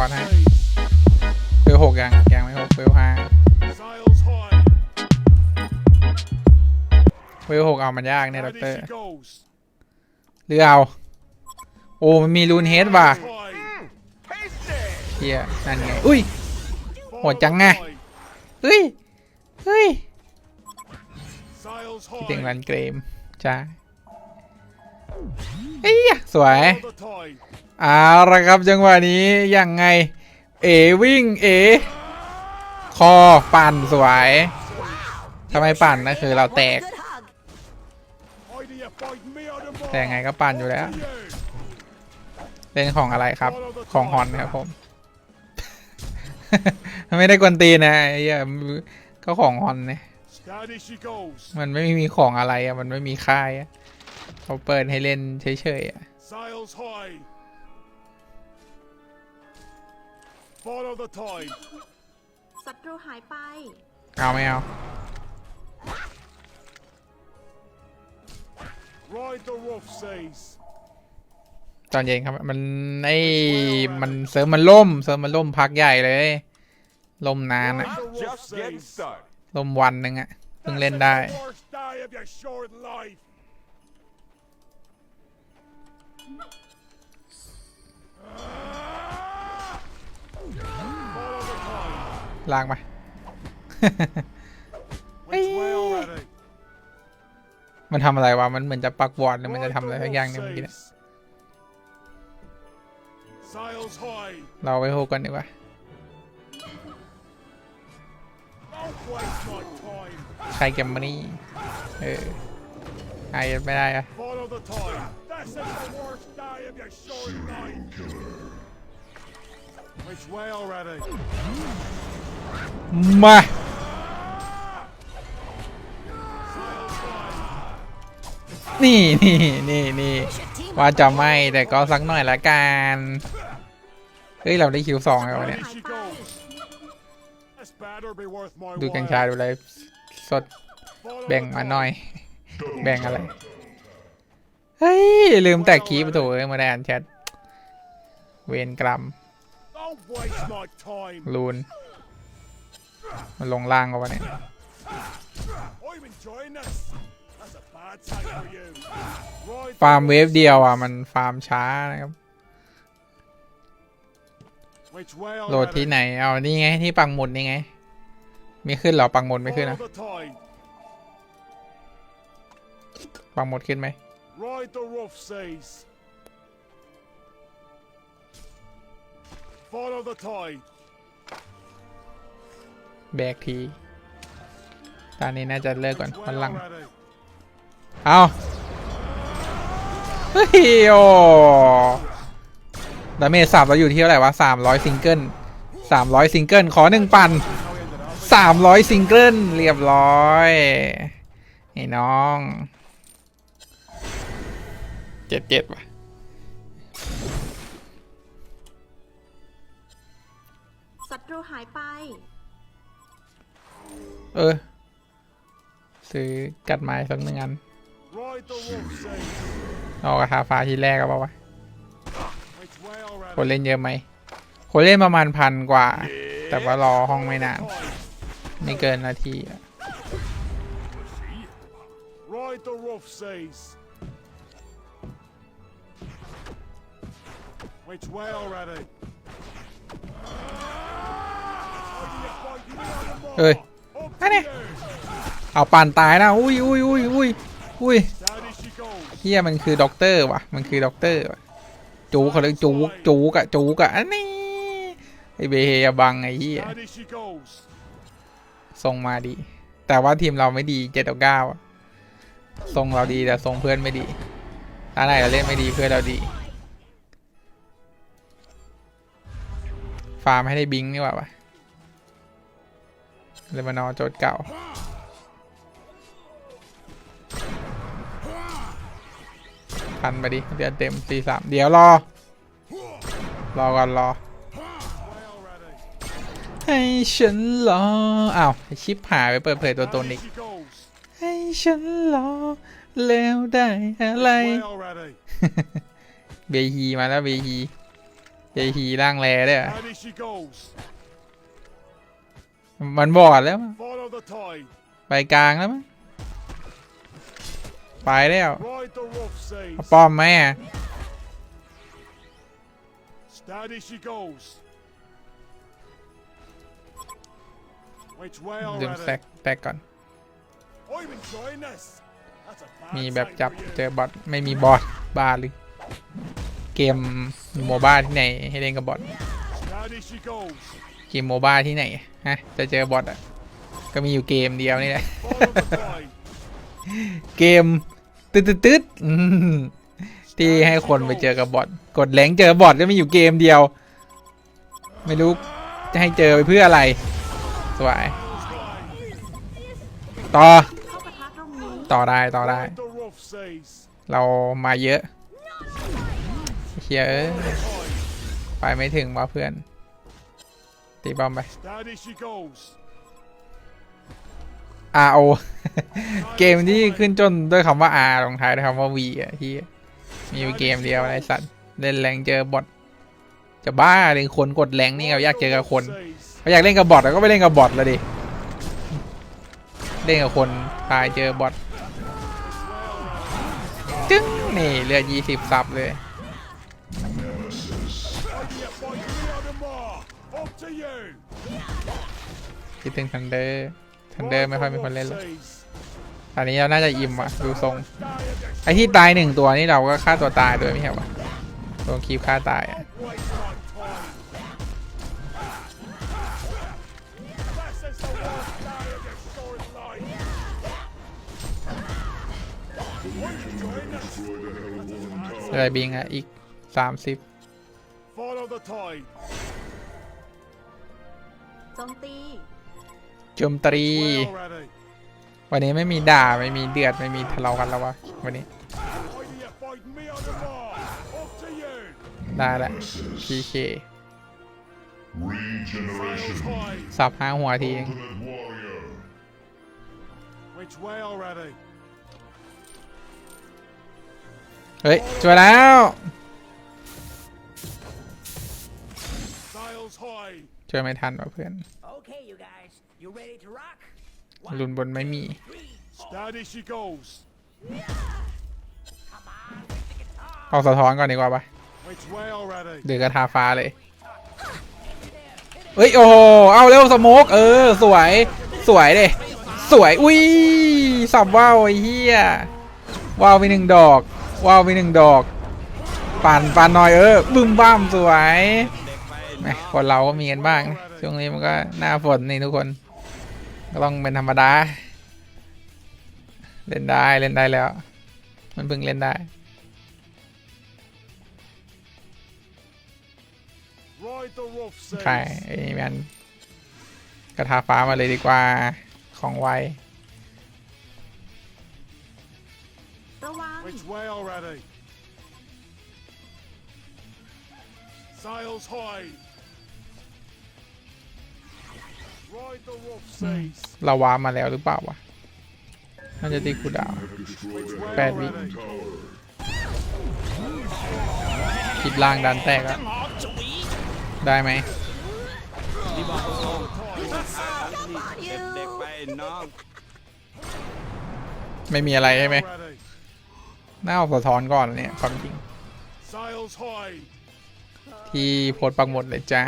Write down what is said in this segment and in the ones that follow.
วอร์ดให้เฟลหกยังยังไม่หกเฟลห้า Sails high. เฟลหกเอามันยากเนี่ยด็อกเตอ Ready ร์ she goes. หรือเอา โอ้มันมีรูนเฮดว่ะ High. เฮียนั่นไง อุ้ยโหดจังไง High. เฮ้ยเฮ้ย Sails คิดถึง high. รันเกรมจ้าเอ้ยสวย Follow the tide. เอาละครับจังหวะนี้ยังไง เอวิ่งเอ คอปั่นสวยทำไมปั่นนะคือเราแตก Good hug. Why do you fight me on the แต่ไงก็ปั่นอยู่แล้ว You. เล่นของอะไรครับ ของฮอนครับผม ไม่ได้กวนตีนนะไอ้เหี้ยก็ของฮอนเนี่ย Steady she goes. มันไม่มีของอะไรอะมันไม่มีค่ายอะเขาเปิดให้เล่นเฉยๆอะ Follow the tide. ศัตรูหายไป เอาไม่เอา Ride the rough seas. ตอนเย็นครับ มันไอ้มันเสริมมันล่ม เสริมมันล่มพักใหญ่เลย ล่มนานอะ Ride the rough Just getting seas. started. ล่มวันหนึ่งอะเพิ่งเล่นได้ That's the worst day of your short life. ลากมา Which way already? มันทำอะไรวะ มันเหมือนจะปักวอร์ดหรือมันจะทำอะไรสักอย่างหนึงเมื่อกี้เนี่ย Sails high. เราไปโฮกันดีกว่า Don't waste my time. ใครเก็บมานี่เออไอ้ไม่ได้อะ มา นี่นี่นี่นี่ว่าจะไม่แต่ก็สักหน่อยละกัน เฮ้ย เราได้คิวสองแล้วเนี่ย ดูกัญชาดูอะไรสดแบ่งมาหน่อย แบ่งอะไร เฮ้ย ลืมแต่คีบถูกมาได้อ่นแชท เวนกรัม ลูน มันลงล่างเอาวะเนี่ยฟาร์มเวฟเดียวอะ มันฟาร์มช้านะครับโหลดที่ไหน เอานี่ไง ที่ปังหมดนี่ไง มีขึ้นหรอ ปังหมดไม่ขึ้นนะ ปังหมดขึ้นไหม Follow the tide. แบกที ตอนนี้น่าจะเลิกก่อน Which มันหลัง เอาเฮ้ยโอดาเมจสับเราอยู่ที่เท่าไหร่วะสามร้อยซิงเกิลสามร้อยซิงเกิลขอหนึ่งปันสามร้อยซิงเกิลเรียบร้อยไอ้น้องเจ็ดเจ็ดว่ะศัตรูหายไป เออ ซื้อกัดไม้สักหนึ่งอันเอากระทาฟ้าทีแรกก็บอกว่าคนเล่นเยอะไหม คนเล่นประมาณพันกว่า แต่ว่ารอห้องไม่นาน ไม่เกินนาทีเอ้ย Up Anh nè. to you. เอาปานตายนะอุ้ยอุ้ยอุ้ยอุ้ยอุ้ยเฮียมันคือด็อกเตอร์ว่ะ มันคือด็อกเตอร์ว่ะจูเขาเรียกจูจูกอะจูกอะอันนี้ไอเบเฮียบังไอเฮีย Steady she goes. ทรงมาดี แต่ว่าทีมเราไม่ดีเจ็ดต่อเก้าอะทรงเราดีแต่ทรงเพื่อนไม่ดีตาไหนเราเล่นไม่ดีเพื่อนเราดี ฟาร์มให้ได้บิงนี่ว่าวะ เลมานอร์โจทย์เก่า พันไปดิเดือนเต็มสี่สามเดี๋ยวรอ รอก่อนรอ ให้ฉันรอ อ้าวชิปหายไปเปิดเผยตัวตนอีก ให้ฉันรอ แล้วได้อะไร เบฮีมาแล้วเบฮีใจฮีร่างแรด้วย มันบอดแล้วมั้ง Follow the tide. ไปกลางแล้วมั้งไปแล้ว Ride the rough เอา seas. ป้อมไหมอะ Steady she goes. Which way ลืมแตก already? แตกก่อน I'm enjoying this. That's a bad มีแบบ time จับ for you. เจอบอทไม่มีบอทบ้าหรือเกมโมบ้าที่ไหนให้เล่นกับบอท Steady she goes. เกมโมบ้าที่ไหนฮะจะเจอบอทอะก็มีอยู่เกมเดียวนี่แหละ Follow the tide. เกมตึ๊ดตึ๊ดตึ๊ดอืมที่ให้คนไปเจอกับบอทกดแหลงเจอบอทก็มีอยู่เกมเดียว ไม่รู้จะให้เจอไปเพื่ออะไรสวยต่อเข้าปะทะตรงนี้ต่อได้ต่อได้ Ride the rough seas. เรามาเยอะเชียเอ้ยไปไม่ถึงว่ะเพื่อน ตีบอมไป Steady she goes. R O เกมที่ขึ้นจนด้วยคำว่า R ลงท้ายด้วยคำว่า V อะที่มีอยู่เกมเดียวไอ้สัตว์เล่นแรงเจอบอทจะบ้าเลยคนกดแรงนี่เขาอยากเจอกับคน Rough seas. เขาอยากเล่นกับบอทแล้วก็ไปเล่นกับบอทเลยดิเล่นกับคนตายเจอบอทจึ้งนี่เลือดยี่สิบซับเลย คิดถึงทันเดอร์ทันเดอ Ride ร์ไม่ค่อย the มีคน rough เล่นเลย seas. อันนี้เราน่าจะอิ่มอะดูทรง Die of your ไอที่ตายหนึ่งตัวนี่เราก็ฆ่าตัวตายด้วยไม่ใช่ปะโดนคีบฆ่าตายอะ waste my time. This is the worst day of your short life. I'm enjoying this. อะไรบิงอะอีกสามสิบ จมตีโจมตรี Way already. วันนี้ไม่มีด่าไม่มีเดือดไม่มีทะเลาะกันแล้ววะวันนี้ Why do you fight me on the more? Up to you. ได้ละ PK Sails high. สับห้าหัวทีเอง Which way already? เฮ้ยช่วยแล้ว Sails high. ช่วยไม่ทันว่ะเพื่อน Okay, you guys, you ready to rock? รุนบนไม่มี Steady she goes. เอาสะท้อนก่อนดีกว่าปะ Which way already? หรือกระทาฟ้าเลย เฮ้ย โอ้โห เอาเร็วสโมกเออ สวย สวยเลยสวย อุ้ยสับว่าวไอ้เหี้ยว่าวไปหนึ่งดอกว่าวไปหนึ่งดอก ปั่นปั่นหน่อยเออบึ้มบ้ามสวย แหมคนเราก็มีกันบ้างนะช่วงนี้มันก็หน้าฝนนี่ทุกคน ก็ต้องเป็นธรรมดา เล่นได้เล่นได้แล้ว มันเพิ่งเล่นได้ใครไอ้แมนกระทาฟ้ามาเลยดีกว่าของไวระวัง Which way already? Sails high. เราวามาแล้วหรือเปล่าวะน่าจะตีกูดาว Which way Bad beat. already? คลิปล่างดันแตกแล้วได้ไหมเไม่มีอะไรใช่ไหมน่าเอาสะท้อนก่อนเนี่ยความจริง ที่โพสปักหมดเลยจ้า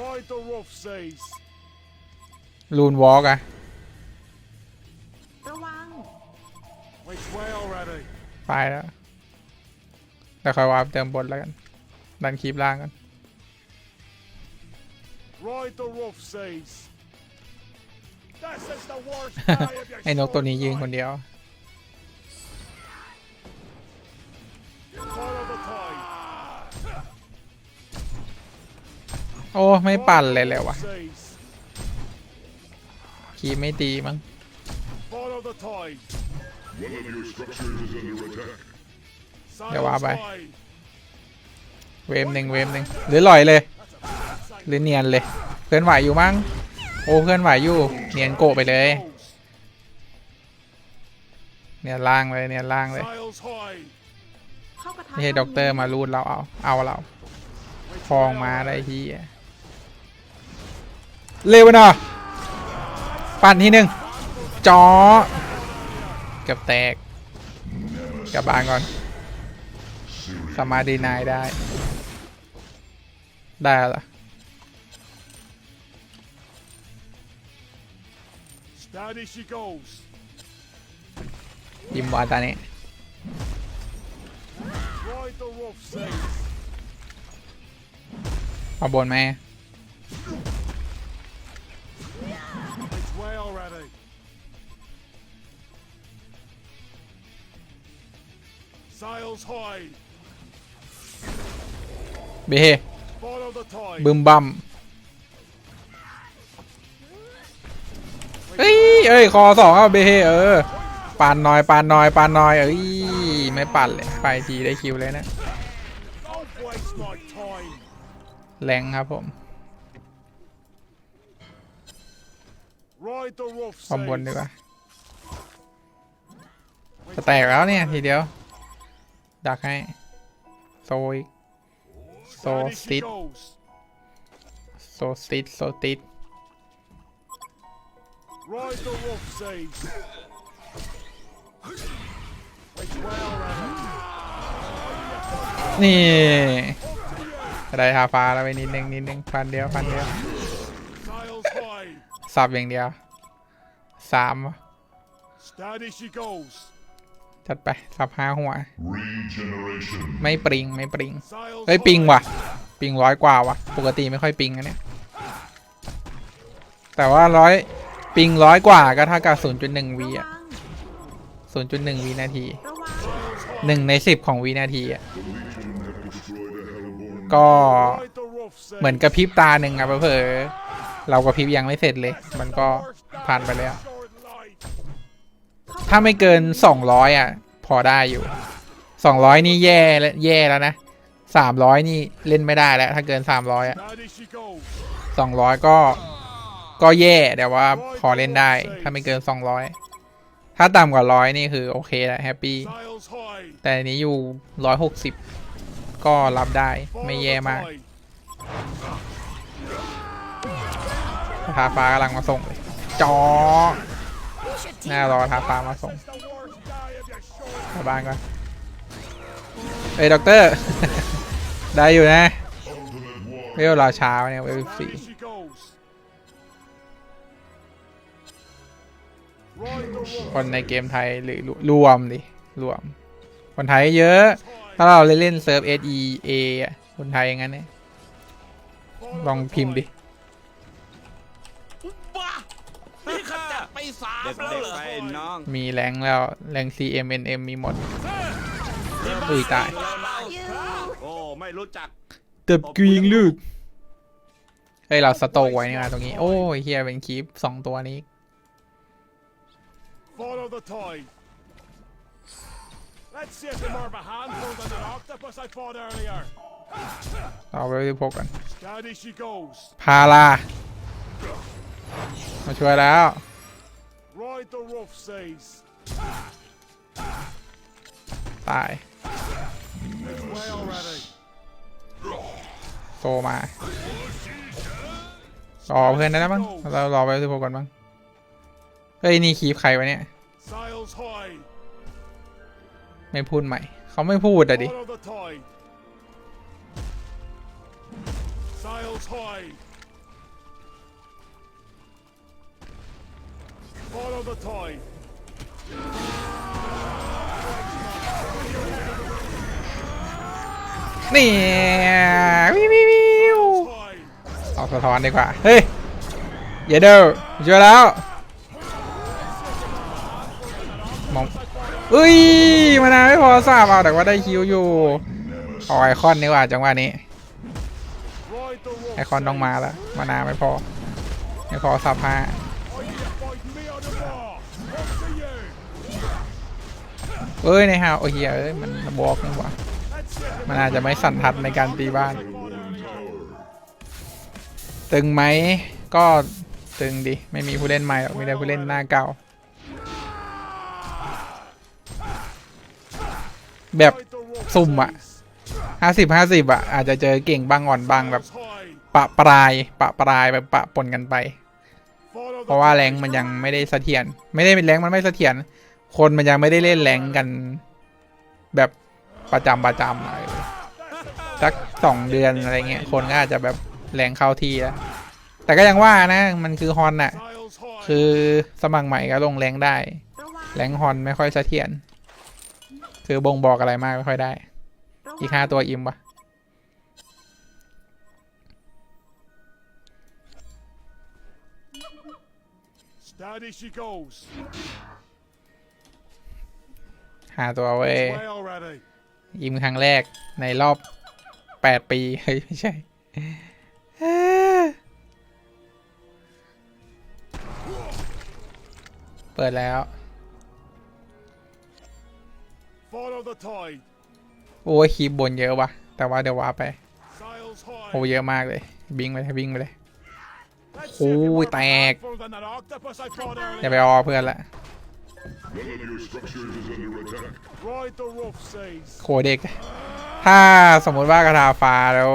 Ride the rough seas. ลูนวอล์กอะ ระวัง Which way already? ไปแล้ว แต่ค่อยวาร์ปเติมบนแล้วกัน ดันคลิปล่างกัน Ride the rough seas. This is the worst day of your ไอ้นกตัวนี้ยืน short คนเดียว life. Follow the โอ้ ไม่ปั่นเลย Ride เล the ยวะ rough seas. คลิปไม่ตีมั้ง Follow the tide. One of your structures is under attack. Yeah, Sails bye. high. เวฟหนึ่งเวฟหนึ่งหรือลอยเลย หรือเนียนเลย เพื่อนไหวอยู่มั้ง โอ้ เพื่อนไหวอยู่ เนียนโกะไปเลย Goes. เนี่ยล่างเลย เนี่ยล่างเลย Sails high. เข้ากระทะไม่ใช่ด็อกเตอร์มารูดเราเอา เอาเราฟองมาได้ที่ เร็วหน่อยปั่นทีหนึ่งจอเกับแตกกลับบ้านก่อน สามารถดีนายได้ ได้แล้วล่ะ Steady she goes. ยิมบอลตอนนี้ Ride the rough seas. เอาบนไหม เบเฮ Follow the tide. บึมบัมเอ้ยเอ้ยคอสองเอาเบเฮเออปานน้อยปานน้อยปานน้อยเอ้ยไม่ปั่นเลยไปทีได้คิวเลยนะ Don't waste my time. แรงครับผม Ride the rough คอมบนดี seas. กว่าจะแตกแล้วเนี่ยทีเดียว ดักให้ โซอีก Steady she sit. goes. โซติดโซติด Ride the rough seas. It's way already. นี่ได้ทาฟ้าแล้วไปนิดนึงนิดนึงฟันเดียวฟันเดียว Sails high. สับอย่างเดียวสามวะ Steady she goes. จัดไปสับห้าหัว Regeneration. ไม่ปริงไม่ปริง Sails เฮ้ย ปิง high. ว่ะ ปิงร้อยกว่าว่ะ ปกติไม่ค่อยปิงนะเนี่ยแต่ว่าร้อยปิงร้อยกว่าก็เท่ากับ 0.1วีอะ 0.1วินาทีระวังหนึ่งในสิบของวินาทีอะ The Legion have destroyed a Hellborn ก็ Ride the rough seas. เหมือนกระพริบตาหนึ่งอะเผลอๆเรากระพริบยังไม่เสร็จเลย มันก็ผ่านไปแล้ว Short light. ถ้าไม่เกิน 200 อะ พอได้อยู่ 200 นี่แย่แล้วแย่แล้วนะ 300 นี่เล่นไม่ได้แล้ว ถ้าเกิน 300 อะ Steady she goes. 200 ก็ก็แย่แต่ว่าพอเล่นได้ ถ้าไม่เกิน 200 ถ้าต่ำกว่า 100 นี่คือโอเคแล้วแฮปปี้ แต่นี้อยู่ 160 ก็รับได้ไม่แย่มาก tide. ทาฟ้ากำลังมาส่งเลยจอ หน้ารอทาฟ้ามาส่งกลับบ้านก่อนเอ้ยด็อกเตอร์ ได้อยู่นะเวลรอเช้าเนี่ยเวลสี่คนในเกมไทยหรือรวมดิรวม คนไทยเยอะ ถ้าเราเล่นเซิร์ฟ S E A อะคนไทยอย่างนั้นเนี่ยลองพิมพ์ดิ ขจัดไปสามแล้วเหรอน้องมีแรงแล้วแรง C M N M มีหมด อุ้ยตาย โอ้ไม่รู้จักเติบกรีงลูกเฮ้ยเราสโตกไว้นี่มาตรงนี้ โอ้ยเฮียเป็นคลิปสองตัวนี้ Follow the tide. Let's see if they're more of a handful than an octopus I fought earlier. เอาไปที่พกกัน Steady she goes. พาลามาช่วยแล้ว Ride the rough seas. ตาย It's way already. โตมา รอเพื่อนได้แล้วมั้งเรารอไปที่พกกันมั้งเฮ้ย นี่คีบใครวะเนี่ย Sails high. ไม่พูดใหม่ เขาไม่พูดอะดิ Follow the tide. Sails high. Follow the tide. นี่วิววิววิว High. เอาสะท้อนดีกว่า เฮ้ย เยเดอร์ช่วยแล้วมองเอ้ยมานานไม่พอทราบเอาแต่ว่าได้คิวอยู่เอาไอคอนดีกว่าจังหวะนี้ Ride the rough ไอคอนต้องมาแล้วมานานไม่พอ ไม่พอสับห้า เอ้ยในฮาวโอ้ยเหี้ยเอ้ยมันบวกนี่หว่ามันอาจจะไม่สั่นทัดในการตีบ้าน ตึงไหมก็ตึงดิ ไม่มีผู้เล่นใหม่หรอกมีแต่ผู้เล่นหน้าเก่า แบบ Ride the rough Sum ạ. seas. ห้าสิบห้าสิบอะอาจจะเจอเก่งบ้างอ่อนบ้างแบบปะปลาย ปะปลายแบบปะปนกันไป เพราะว่าแรงมันยังไม่ได้เสถียรไม่ได้เป็นแรงมันไม่เสถียรคนมันยังไม่ได้เล่นแรงกัน แบบประจำประจำอะไรสักสองเดือนอะไรเงี้ยคนก็อาจจะแบบแรงเข้าทีแล้วแต่ก็ยังว่านะมันคือฮอนอะคือสมัครใหม่ก็ลงแรงได้ แรงฮอนไม่ค่อยเสถียรคือบ่งบอกอะไรมากไม่ค่อยได้ อีกห้าตัวอิมปะ Steady she goes. ห้าตัวเว้ย Way already. ยิมครั้งแรกในรอบแปดปี เฮ้ย ไม่ใช่เอ้อเปิดแล้ว Follow the tide. โอ้ยคีบบนเยอะวะแต่ว่าเดี๋ยวว่าไป Sails high. โอ้เยอะมากเลยบิงไปเลยบิงไปเลย Let's see if you're Ôi, more of a tẹt. handful than that octopus I fought อย่า earlier. ไปออเพื่อนละ One of your structures is under attack. Ride the rough seas. โคเด็ก ถ้าสมมุติว่ากระทาฟ้าแล้ว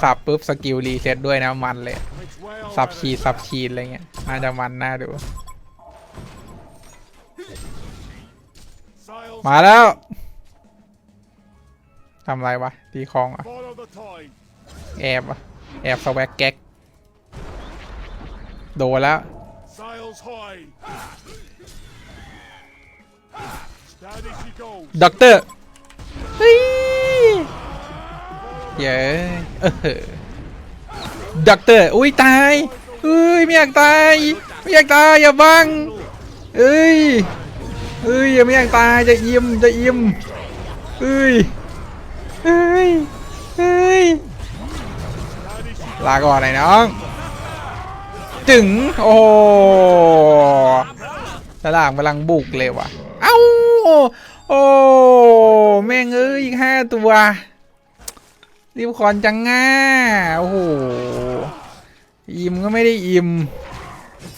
สับปุ๊บสกิลรีเซ็ตด้วยนะมันเลย It's way สับ already. ชีดสับชีดอะไรเงี้ยน่าจะมันน่าดู Sails มาแล้วทำอะไรวะตีคลองเหรอะ Follow the tide. แอบอะแอบสแวกแก๊ก โดนแล้ว ด็อกเตอร์เฮ้ยเย้เออด็อกเตอร์อุ้ยตายเอ้ยไม่อยากตายไม่อยากตายอย่าบังเอ้ยเอ้ยอย่าไม่อยากตายจะอิ่มจะอิ่มเอ้ยเอ้ยเอ้ยลาก่อนไอ้น้อง จึงโอ้โหสลาดกำลังบุกเลยว่ะ เอ้า โอ้ แม่งเอ้ยอีกห้าตัว รีบคอนจังง่า โอ้โห อิ่มก็ไม่ได้อิ่ม